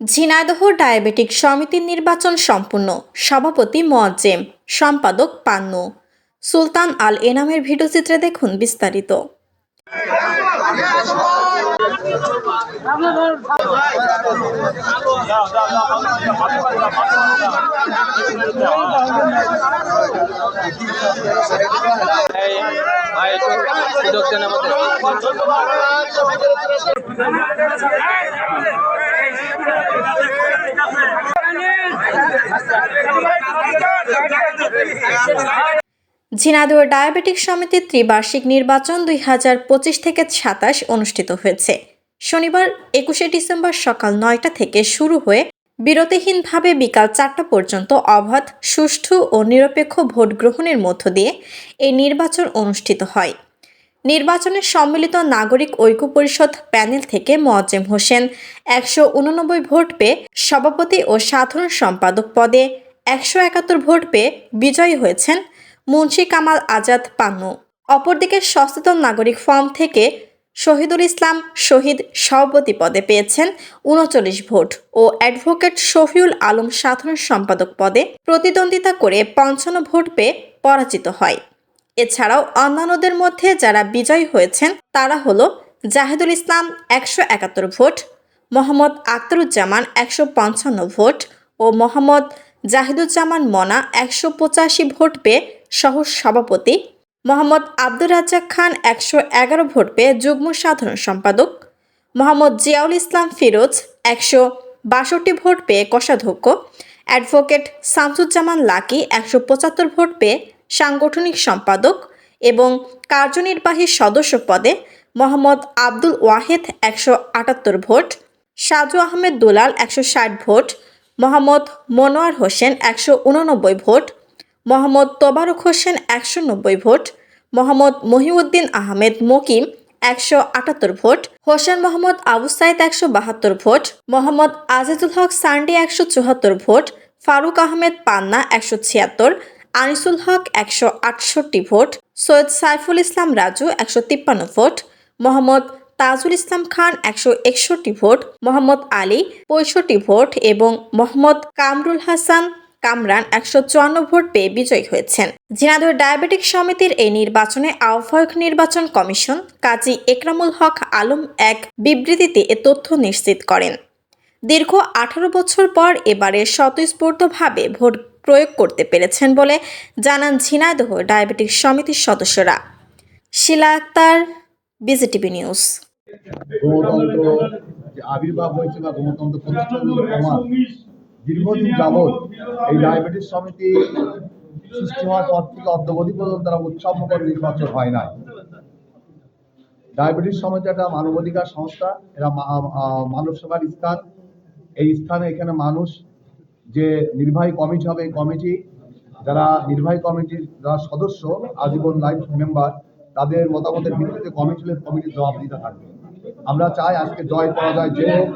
Jhenaidah diabetic সমিতির নির্বাচন সম্পূর্ণ। সভাপতি মোয়াজ্জেম, সম্পাদক পান্নু। সুলতান আল এনামের ভিডিওচিত্রে দেখুন বিস্তারিত। ঝিনাইদহ ডায়াবেটিক সমিতির ত্রিবার্ষিক নির্বাচন দুই হাজার পঁচিশ থেকে সাতাশ অনুষ্ঠিত হয়েছে। শনিবার একুশে ডিসেম্বর সকাল নয়টা থেকে শুরু হয়ে বিরতিহীনভাবে বিকাল চারটা পর্যন্ত অবাধ, সুষ্ঠু ও নিরপেক্ষ ভোট গ্রহণের মধ্য দিয়ে এই নির্বাচন অনুষ্ঠিত হয়। নির্বাচনের সম্মিলিত নাগরিক ঐক্য পরিষদ প্যানেল থেকে মোয়াজ্জেম হোসেন একশো উননব্বই ভোট পেয়ে সভাপতি ও সাধারণ সম্পাদক পদে একশো একাত্তর ভোট পেয়ে বিজয়ী হয়েছেন মুন্সি কামাল আজাদ পান্নু। অপরদিকে সচেতন নাগরিক ফর্ম থেকে শহীদুল ইসলাম শহীদ সভাপতি পদে পেয়েছেন উনচল্লিশ ভোট ও অ্যাডভোকেট শফিউল আলম সাধারণ সম্পাদক পদে প্রতিদ্বন্দ্বিতা করে পঞ্চান্ন ভোট পেয়ে পরাজিত হয়। এছাড়াও অন্যান্যদের মধ্যে যারা বিজয়ী হয়েছেন তারা হলো জাহিদুল ইসলাম একশো একাত্তর ভোট, মোহাম্মদ আখতারুজ্জামান একশো পঞ্চান্ন ভোট ও মোহাম্মদ জাহিদুজ্জামান মনা একশো পঁচাশি ভোট পেয়ে সহ সভাপতি, মোহাম্মদ আব্দুর রাজ্জাক খান একশো এগারো ভোট পেয়ে যুগ্ম সাধারণ সম্পাদক, মোহাম্মদ জিয়াউল ইসলাম ফিরোজ একশো বাষট্টি ভোট পেয়ে কোষাধ্যক্ষ, অ্যাডভোকেট শামসুজ্জামান লাকি একশো পঁচাত্তর ভোট পেয়ে সাংগঠনিক সম্পাদক এবং কার্যনির্বাহী সদস্য পদে মোহাম্মদ আব্দুল ওয়াহেদ একশো আটাত্তর ভোট, সাজু আহমেদ দুলাল একশো ষাট ভোট মোহাম্মদ মনোয়ার হোসেন একশো উননব্বই ভোট, মোহাম্মদ তোবারক হোসেন একশো নব্বই ভোট, মোহাম্মদ মহিউদ্দিন আহমেদ মকিম একশো আটাত্তর ভোট, হোসেন মোহাম্মদ আবু সাইদ একশো বাহাত্তর ভোট, মোহাম্মদ আজিজুল হক সান্ডি একশো চুয়াত্তর ভোট, ফারুক আহমেদ পান্না একশো ছিয়াত্তর, আনিসুল হক একশো আটষট্টি ভোট, সৈয়দ সাইফুল ইসলাম রাজু একশো তিপ্পান্ন ভোট, মোহাম্মদ তাজুল ইসলাম খান একশো একষট্টি ভোট, মোহাম্মদ আলী পঁয়ষট্টি ভোট এবং মোহাম্মদ কামরুল হাসান কামরান একশো চুয়ান্ন ভোট পেয়ে বিজয়ী হয়েছেন। ঝিনাইদহ ডায়াবেটিক সমিতির এই নির্বাচনে আহ্বায়ক নির্বাচন কমিশন কাজী একরামুল হক আলম এক বিবৃতিতে এ তথ্য নিশ্চিত করেন। দীর্ঘ আঠারো বছর পর এবারে স্বতঃস্ফূর্তভাবে ভোট প্রয়োগ করতে পেরেছেন বলে জানান ঝিনাইদহ ডায়াবেটিক সমিতির সদস্যরা। Shila Akter, BGTV news. গণতন্ত্র যে আবির্ভাব হয়েছে বা গণতন্ত্র প্রতিষ্ঠানের প্রমাণ দীর্ঘদিন যাবৎ এই ডায়াবেটিস সমিতি সৃষ্টি হওয়ার পর থেকে অদ্যবধি পর্যন্ত তারা উৎসবমুখর নির্বাচন হয় না ডায়াবেটিস সমিতি একটা মানবাধিকার সংস্থা, এরা মানব সেবার স্থান। এই স্থানে এখানে মানুষ যে নির্বাহী কমিটি হবে, এই কমিটি যারা নির্বাহী কমিটির যারা সদস্য, আজীবন লাইফ মেম্বার তাদের মতামতের ভিত্তিতে কমিটি কমিটির কমিটির দিতে থাকবে। আমরা চাই আজকে জয় পরাজয় যে হোক,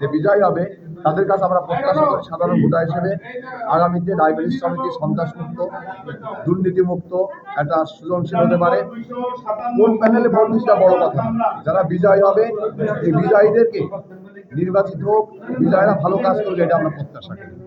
যে বিজয় হবে তাদের কাছে আমরা প্রত্যাশা করি সাধারণ ভোটার হিসেবে। আগামীতে ডায়াবেটিস সমিতি সন্ত্রাসমুক্ত দুর্নীতিমুক্ত একটা সৃজনশীল হতে পারে। কোন প্যানেলে ভোট বড় কথা। যারা বিজয় হবে এই বিজয়ীদেরকে নির্বাচিত হোক বিজয়ীরা ভালো কাজ করবে এটা আমরা প্রত্যাশা করি।